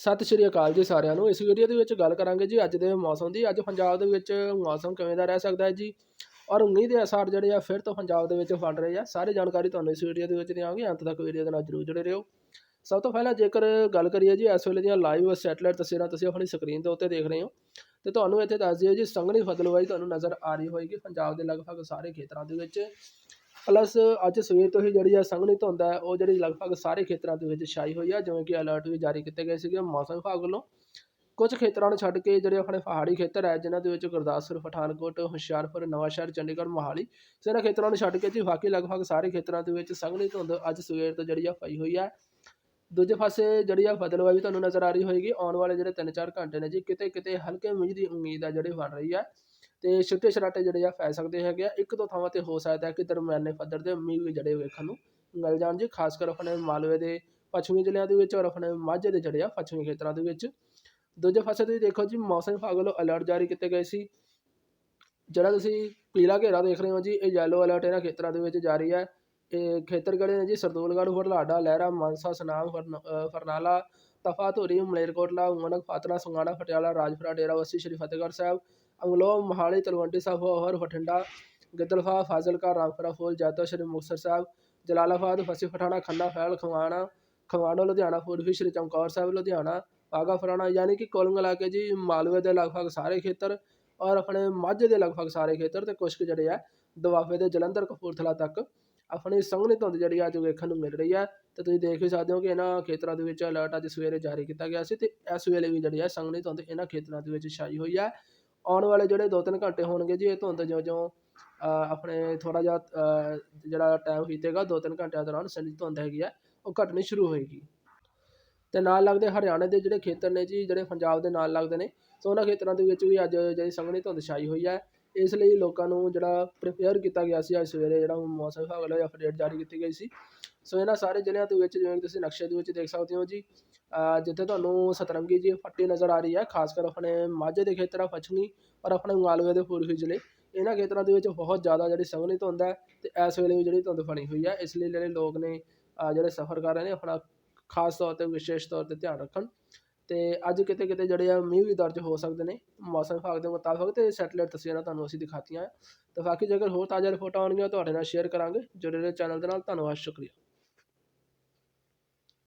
ਸਤਿ ਸ਼੍ਰੀ ਅਕਾਲ ਜੀ ਸਾਰਿਆਂ ਨੂੰ। ਇਸ ਵੀਡੀਓ ਦੇ ਵਿੱਚ ਗੱਲ ਕਰਾਂਗੇ ਜੀ ਅੱਜ ਦੇ ਮੌਸਮ ਦੀ। ਅੱਜ ਪੰਜਾਬ ਦੇ ਵਿੱਚ ਮੌਸਮ ਕਿਵੇਂ ਦਾ ਰਹਿ ਸਕਦਾ ਹੈ ਜੀ? ਔਰ ਉਮੀਦ ਦੇ ਅਸਾਰ ਜਿਹੜੇ ਆ ਫਿਰ ਤੋਂ ਪੰਜਾਬ ਦੇ ਵਿੱਚ ਫੜ ਰਹੇ ਆ। ਸਾਰੀ ਜਾਣਕਾਰੀ ਤੁਹਾਨੂੰ ਇਸ ਵੀਡੀਓ ਦੇ ਵਿੱਚ ਦੇਵਾਂਗੇ ਅੰਤ ਤੱਕ ਵੀਡੀਓ ਦੇ ਨਾਲ ਜਰੂਰ ਜੁੜੇ ਰਹੋ। ਸਭ ਤੋਂ ਪਹਿਲਾਂ ਜੇਕਰ ਗੱਲ ਕਰੀਏ ਜੀ, ਇਸ ਵੇਲੇ ਦੀਆਂ ਲਾਈਵ ਸੈਟਲਾਈਟ ਤਸਵੀਰਾਂ ਤੁਸੀਂ ਆਪਣੀ ਸਕਰੀਨ ਦੇ ਉੱਤੇ ਦੇਖ ਰਹੇ ਹੋ। ਤੇ ਤੁਹਾਨੂੰ ਇੱਥੇ ਦੱਸ ਦਈਏ ਜੀ, ਸੰਘਣੀ ਫਸਲਵਾਈ ਤੁਹਾਨੂੰ ਨਜ਼ਰ ਆ ਰਹੀ ਹੋਏਗੀ। ਪੰਜਾਬ ਦੇ ਲਗਭਗ ਸਾਰੇ ਖੇਤਰਾਂ ਦੇ ਵਿੱਚ ਪਲੱਸ ਅੱਜ ਸਵੇਰ ਤੋਂ ਹੀ ਜਿਹੜੀ ਆ ਸੰਘਣੀ ਧੁੰਦ ਹੈ, ਉਹ ਜਿਹੜੀ ਲਗਭਗ ਸਾਰੇ ਖੇਤਰਾਂ ਦੇ ਵਿੱਚ ਛਾਈ ਹੋਈ ਆ, ਜਿਵੇਂ ਕਿ ਅਲਰਟ ਵੀ ਜਾਰੀ ਕੀਤੇ ਗਏ ਸੀਗੇ ਮੌਸਮ ਵਿਭਾਗ ਵੱਲੋਂ। ਕੁਝ ਖੇਤਰਾਂ ਨੂੰ ਛੱਡ ਕੇ ਜਿਹੜੇ ਆਪਣੇ ਪਹਾੜੀ ਖੇਤਰ ਹੈ, ਜਿਨ੍ਹਾਂ ਦੇ ਵਿੱਚ ਗੁਰਦਾਸਪੁਰ, ਪਠਾਨਕੋਟ, ਹੁਸ਼ਿਆਰਪੁਰ, ਨਵਾਂਸ਼ਹਿਰ, ਚੰਡੀਗੜ੍ਹ, ਮੋਹਾਲੀ ਤੇ ਇਹਨਾਂ ਖੇਤਰਾਂ ਨੂੰ ਛੱਡ ਕੇ ਜੀ ਬਾਕੀ ਲਗਭਗ ਸਾਰੇ ਖੇਤਰਾਂ ਦੇ ਵਿੱਚ ਸੰਘਣੀ ਧੁੰਦ ਅੱਜ ਸਵੇਰ ਤੋਂ ਜਿਹੜੀ ਆ ਪਈ ਹੋਈ ਹੈ। ਦੂਜੇ ਪਾਸੇ ਜਿਹੜੀ ਆ ਬਦਲਵਾਈ ਵੀ ਤੁਹਾਨੂੰ ਨਜ਼ਰ ਆ ਰਹੀ ਹੋਏਗੀ, ਆਉਣ ਵਾਲੇ ਜਿਹੜੇ 3-4 ਘੰਟੇ ਨੇ ਜੀ ਕਿਤੇ ਕਿਤੇ ਹਲਕੇ ਮੀਂਹ ਦੀ ਉਮੀਦ ਆ ਜਿਹੜੀ ਬਣ ਰਹੀ ਹੈ। ਅਤੇ ਛੋਟੇ ਛਰਾਟੇ ਜਿਹੜੇ ਆ ਪੈ ਸਕਦੇ ਹੈਗੇ ਆ। ਇੱਕ ਦੋ ਥਾਵਾਂ ਤੇ ਹੋ ਸਕਦਾ ਹੈ ਕਿ ਦਰਮਿਆਨੇ ਪੱਧਰ ਦੇ ਮੀਂਹ ਵੀ ਜਿਹੜੇ ਵੇਖਣ ਨੂੰ ਮਿਲ ਜਾਣ ਜੀ, ਖਾਸ ਕਰ ਆਪਣੇ ਮਾਲਵੇ ਦੇ ਪੱਛਮੀ ਜ਼ਿਲ੍ਹਿਆਂ ਦੇ ਵਿੱਚ ਔਰ ਆਪਣੇ ਮਾਝੇ ਦੇ ਜਿਹੜੇ ਆ ਪੱਛਮੀ ਖੇਤਰਾਂ ਦੇ ਵਿੱਚ। ਦੂਜੇ ਪਾਸੇ ਤੁਸੀਂ ਦੇਖੋ ਜੀ, ਮੌਸਮ ਵਿਭਾਗ ਵੱਲੋਂ ਅਲਰਟ ਜਾਰੀ ਕੀਤੇ ਗਏ ਸੀ। ਜਿਹੜਾ ਤੁਸੀਂ ਪੀਲਾ ਘੇਰਾ ਦੇਖ ਰਹੇ ਹੋ ਜੀ, ਇਹ ਯੈਲੋ ਅਲਰਟ ਇਹਨਾਂ ਖੇਤਰਾਂ ਦੇ ਵਿੱਚ ਜਾਰੀ ਹੈ। ਇਹ ਖੇਤਰ ਕਿਹੜੇ ਨੇ ਜੀ? ਸਰਦੂਲਗੜ੍ਹ ਬੁਢਲਾਡਾ ਲਹਿਰਾ, ਮਾਨਸਾ, ਸੁਨਾਮ, ਫਰਨ- ਫਰਨਾਲਾ, ਤਫਾ, ਧੂਰੀ, ਮਲੇਰਕੋਟਲਾ ਉਂਗਨਕ ਫਾਤਨਾ, ਸੰਗਾੜਾ ਪਟਿਆਲਾ ਰਾਜਪੁਰਾ ਡੇਰਾਬੱਸੀ ਸ਼੍ਰੀ ਫਤਿਹਗੜ੍ਹ ਸਾਹਿਬ ਅੰਗਲੋ ਮੋਹਾਲੀ, ਤਲਵੰਡੀ ਸਾਹਿਬ, ਹੋਰ ਬਠਿੰਡਾ, ਗਿੱਦੜਫਾ, ਫਾਜ਼ਿਲਕਾ, ਰਾਮਪੁਰਾ ਫੂਲ ਜੈਤੋ ਸ਼੍ਰੀ ਮੁਕਤਸਰ ਸਾਹਿਬ, ਜਲਾਲਾਬਾਦ, ਫੱਸੀ ਪਠਾਣਾ, ਖੰਨਾ, ਫੈਲ, ਖਵਾਣਾ, ਖਵਾਣੋ, ਲੁਧਿਆਣਾ, ਪੂਰਬੀ ਸ਼੍ਰੀ ਚਮਕੌਰ ਸਾਹਿਬ, ਲੁਧਿਆਣਾ ਆਗਾ ਫਰਾਣਾ, ਯਾਨੀ ਕਿ ਕੁੱਲ ਮਿਲਾ ਕੇ ਜੀ ਮਾਲਵੇ ਦੇ ਲਗਭਗ ਸਾਰੇ ਖੇਤਰ ਔਰ ਆਪਣੇ ਮਾਝੇ ਦੇ ਲਗਭਗ ਸਾਰੇ ਖੇਤਰ ਤੇ ਕੁਝ ਕੁ ਜਿਹੜੇ ਆ, ਦੁਆਬੇ ਦੇ ਜਲੰਧਰ, ਕਪੂਰਥਲਾ ਤੱਕ ਆਪਣੀ ਸੰਘਣੀ ਧੁੰਦ ਜਿਹੜੀ ਅੱਜ ਵੇਖਣ ਨੂੰ ਮਿਲ ਰਹੀ ਹੈ ਤੇ ਤੁਸੀਂ ਦੇਖ ਵੀ ਸਕਦੇ ਹੋ ਕਿ ਇਹਨਾਂ ਖੇਤਰਾਂ ਦੇ ਵਿੱਚ ਅਲਰਟ ਅੱਜ ਸਵੇਰੇ ਜਾਰੀ ਕੀਤਾ ਗਿਆ ਸੀ, ਤੇ ਇਸ ਵੇਲੇ ਵੀ ਜਿਹੜੀ ਹੈ ਸੰਘਣੀ ਧੁੰਦ ਇਹਨਾਂ ਖੇਤਰਾਂ ਦੇ ਵਿੱਚ ਛਾਈ ਹੋਈ ਹੈ ਆਉਣ ਵਾਲੇ ਜਿਹੜੇ 2-3 ਘੰਟੇ ਹੋਣਗੇ ਜੀ, ਇਹ ਧੁੰਦ ਜਿਉਂ-ਜਿਉਂ ਆਪਣੇ ਥੋੜ੍ਹਾ ਜਿਹਾ ਜਿਹੜਾ ਟਾਈਮ ਬੀਤੇਗਾ 2-3 ਘੰਟਿਆਂ ਦੌਰਾਨ ਸੰਘਣੀ ਧੁੰਦ ਹੈਗੀ ਹੈ ਉਹ ਘਟਣੀ ਸ਼ੁਰੂ ਹੋਏਗੀ। ਅਤੇ ਨਾਲ ਲੱਗਦੇ ਹਰਿਆਣੇ ਦੇ ਜਿਹੜੇ ਖੇਤਰ ਨੇ ਜੀ, ਜਿਹੜੇ ਪੰਜਾਬ ਦੇ ਨਾਲ ਲੱਗਦੇ ਨੇ, ਸੋ ਉਹਨਾਂ ਖੇਤਰਾਂ ਦੇ ਵਿੱਚ ਵੀ ਅੱਜ ਜਿਹੜੀ ਸੰਘਣੀ ਧੁੰਦ ਛਾਈ ਹੋਈ ਹੈ। ਇਸ ਲਈ ਲੋਕਾਂ ਨੂੰ ਜਿਹੜਾ ਪ੍ਰੀਪੇਅਰ ਕੀਤਾ ਗਿਆ ਸੀ ਅੱਜ ਸਵੇਰੇ ਜਿਹੜਾ ਮੌਸਮ ਵਿਭਾਗ ਵੱਲੋਂ ਅਪਡੇਟ ਜਾਰੀ ਕੀਤੀ ਗਈ ਸੀ। ਸੋ ਇਹਨਾਂ ਸਾਰੇ ਜ਼ਿਲ੍ਹਿਆਂ ਦੇ ਵਿੱਚ ਜਿਵੇਂ ਕਿ ਤੁਸੀਂ ਨਕਸ਼ੇ ਦੇ ਵਿੱਚ ਦੇਖ ਸਕਦੇ ਹੋ ਜੀ ਜਿੱਥੇ ਤੁਹਾਨੂੰ ਸਤਰੰਗੀ ਜੀ ਫੱਟੀ ਨਜ਼ਰ ਆ ਰਹੀ ਹੈ, ਖਾਸ ਕਰ ਆਪਣੇ ਮਾਝੇ ਦੇ ਖੇਤਰਾਂ ਆ ਪੱਛਮੀ ਔਰ ਆਪਣੇ ਮਾਲਵੇ ਦੇ ਪੂਰਬੀ ਜ਼ਿਲ੍ਹੇ। ਇਹਨਾਂ ਖੇਤਰਾਂ ਦੇ ਵਿੱਚ ਬਹੁਤ ਜ਼ਿਆਦਾ ਜਿਹੜੀ ਸੰਘਣੀ ਧੁੰਦ ਹੈ ਅਤੇ ਇਸ ਵੇਲੇ ਵੀ ਜਿਹੜੀ ਧੁੰਦ ਬਣੀ ਹੋਈ ਹੈ, ਇਸ ਲਈ ਜਿਹੜੇ ਲੋਕ ਨੇ ਜਿਹੜੇ ਸਫ਼ਰ ਕਰ ਰਹੇ ਨੇ, ਆਪਣਾ ਖਾਸ ਤੌਰ ਤੇ ਵਿਸ਼ੇਸ਼ ਤੌਰ ਤੇ ਧਿਆਨ ਰੱਖਣ। ਅਤੇ ਅੱਜ ਕਿਤੇ ਕਿਤੇ ਜਿਹੜੇ ਆ ਮੀਂਹ ਵੀ ਦਰਜ ਹੋ ਸਕਦੇ ਨੇ, ਮੌਸਮ ਵਿਭਾਗ ਦੇ ਮੁਤਾਬਕ ਅਤੇ ਸੈਟਲਾਈਟ ਤਸਵੀਰਾਂ ਤੁਹਾਨੂੰ ਅਸੀਂ ਦਿਖਾਤੀਆਂ। ਤੇ ਬਾਕੀ ਜੇਕਰ ਹੋਰ ਤਾਜ਼ਾ ਰਿਪੋਰਟਾਂ ਆਉਣਗੀਆਂ, ਤੁਹਾਡੇ ਨਾਲ ਸ਼ੇਅਰ ਕਰਾਂਗੇ। ਜੁੜੇ ਰਹੋ ਚੈਨਲ ਦੇ ਨਾਲ, ਧੰਨਵਾਦ, ਸ਼ੁਕਰੀਆ।